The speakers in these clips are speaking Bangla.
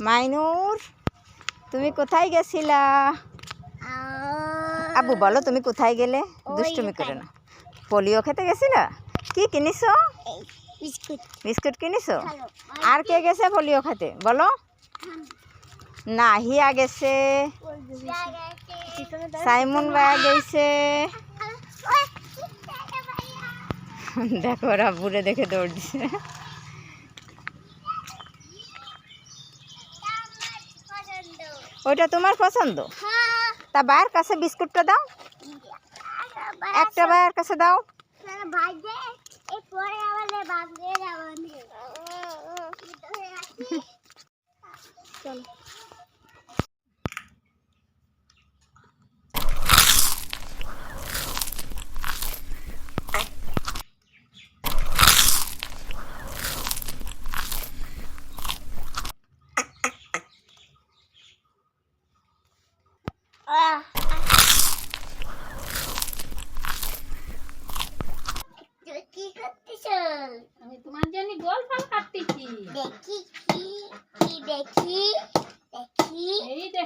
মাইনুর তুমি কোথায় গেছিলা আবু বলো তুমি কোথায় গেলে দুষ্টুমি করে না পোলিও খেতে গেছিলা কি কিনিছো বিস্কুট কিনিছো আর কে গেছে পোলিও খেতে বলো না হিয়া গেছে সাইমন ভাইয়া গেছে দেখো ওরা বুড়ে দেখে দৌড় দিছে ওইটা তোমার পছন্দ? তা ভাইয়ের কাছে বিস্কুটটা দাও। একটা ভাইয়ের কাছে দাও। কি করতেছ আমি তোমার জন্য গোল ফল কাটতেছি দেখি কি কি দেখি দেখি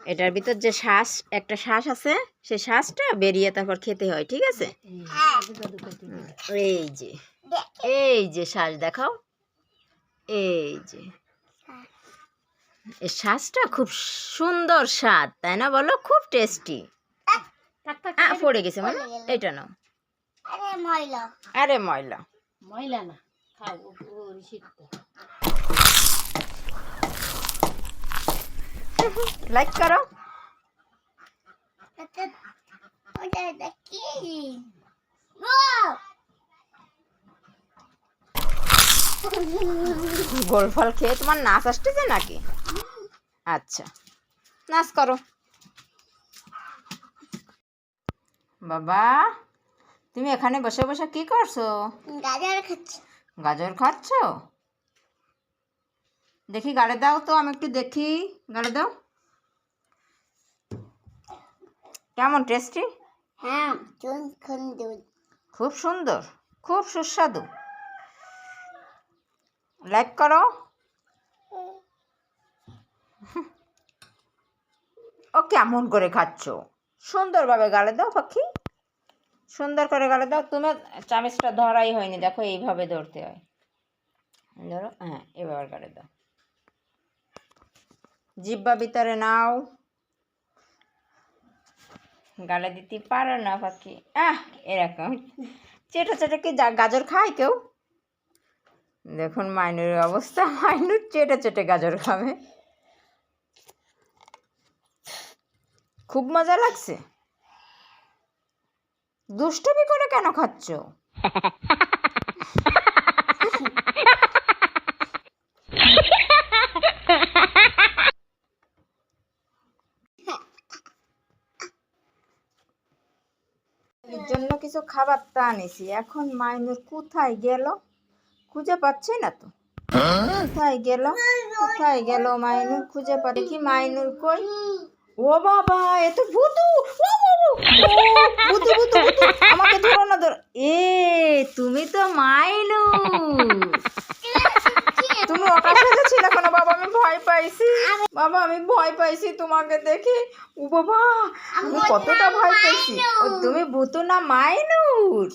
এটার ভিতর যে শ্বাস একটা শ্বাস আছে সে শ্বাসটা বেরিয়ে তারপর খেতে হয় ঠিক আছে? এই যে এই যে শ্বাস দেখাও এই যে। এই শ্বাসটা খুব সুন্দর স্বাদ তাই না বলো? খুব টেস্টি পড়ে গেছে মানে? এটা নাও। আরে ময়লা। আরে ময়লা। ময়লা না খাও ওর শীতটা লাইক করো গোল ফল খেয়ে তোমার নাচ আসতেছে নাকি আচ্ছা নাচ করো বাবা তুমি এখানে বসে বসে কি করছ গাজর খাচ্ছি গাজর খাচ্ছ দেখি গাড়ি দাও তো আমি একটু দেখি। গাড়ি দাও। কেমন টেস্টি হ্যাঁ খুব সুন্দর খুব সুস্বাদু। লাইক করো। ও কেমন করে খাচ্ছ? সুন্দরভাবে গালে দাও পাখি। সুন্দর করে গালে দাও। তোমার চামচটা ধরাই হয়নি দেখো এইভাবে ধরতে হয়। ধরো হ্যাঁ এবার গালে দাও। জিব্বা ভিতরে নাও। গালে দিতে পারো না পাখি। আহ, এরকম। চেটে চেটে কি গাজর খায় কেউ? দেখুন মাইনুর অবস্থা। মাইনুর চেটে চেটে গাজর খাবে। খুব মজা লাগছে। দুষ্টুমি করে কেন খাচ্ছ এর জন্য কিছু খাবার তা আনিছি এখন মাইনুর কোথায় গেল? খুঁজে পাচ্ছি না তো। কোথায় গেল? কোথায় গেল মাইনুর খুঁজে পাচ্ছি দেখি মাইনুর কই। ও বাবা, এ তো ভূতু! ভূতু ভূতু ভূতু, আমাকে ধরো না, ধরো। এ, তুমি তো মাইনুর তুমি ওটা সেজেছিলে কেন বাবা আমি ভয় পাইছি বাবা আমি ভয় পাইছি তোমাকে দেখে। ও বাবা আমি কতটা ভয় পাইছি। ও তুমি ভূতু না মাইনুর?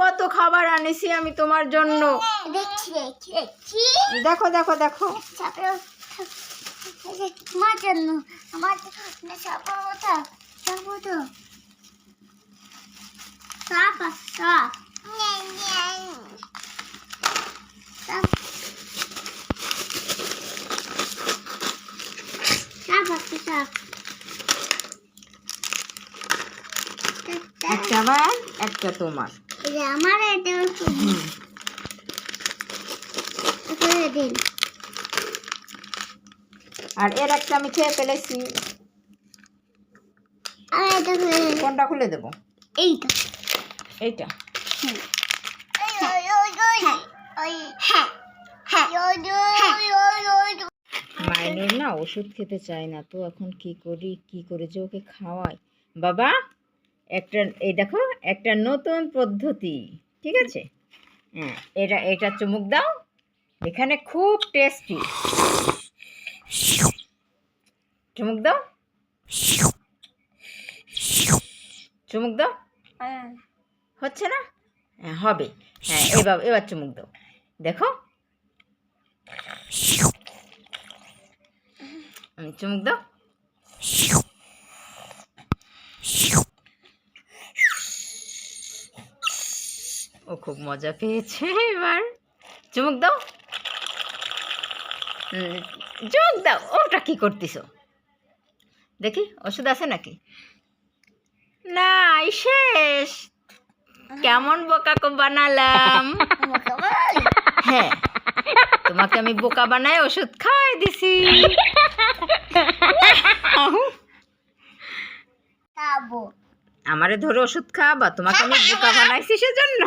কত খাবার আনিছি আমি তোমার জন্য। দেখো দেখো দেখো। তোমার জন্য আমার সাপ সাপ সাপ আছে সাপ একটা বার একটা তোমার। আমার এটা দিন। আর এর একটা আমি খেয়ে ফেলেছি। এটা কোনটা খুলে দেবো? এইটা। এইটা। মাইনুর না ওষুধ খেতে চায় না। তো এখন কি করি কি করে যে ওকে খাওয়াই? বাবা একটা এই দেখো একটা নতুন পদ্ধতি ঠিক আছে? হ্যাঁ এটা এটা চুমুক দাও এখানে খুব টেস্টি চুমুক দাও। চুমুক দাও। হচ্ছে না? হ্যাঁ হবে। হ্যাঁ এবার এবার চুমুক দাও। দেখো। চুমুক দাও। ও খুব মজা পেয়েছে এবার। চুমুক দাও। চুমুক দাও। ওটা কি করতিস দেখি ওষুধ আছে নাকি? না শেষ। কেমন বোকাকে বানালাম। হ্যাঁ। তোমাকে আমি বোকা বানাই ওষুধ খাওয়াই দিছি। আমারে ধরে ওষুধ খাওয়াবা তোমাকে আমি বোকা বানাইছি সেজন্য।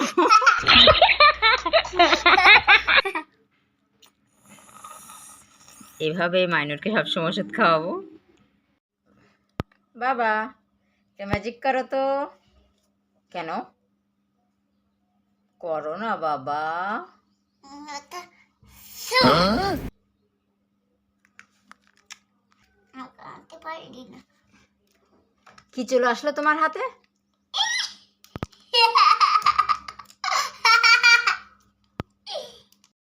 এভাবে মাইনুরকে সবসময় ওষুধ খাওয়াবো। বাবা ম্যাজিক করো তো? কেন? করো না বাবা। কি চলে আসলো তোমার হাতে?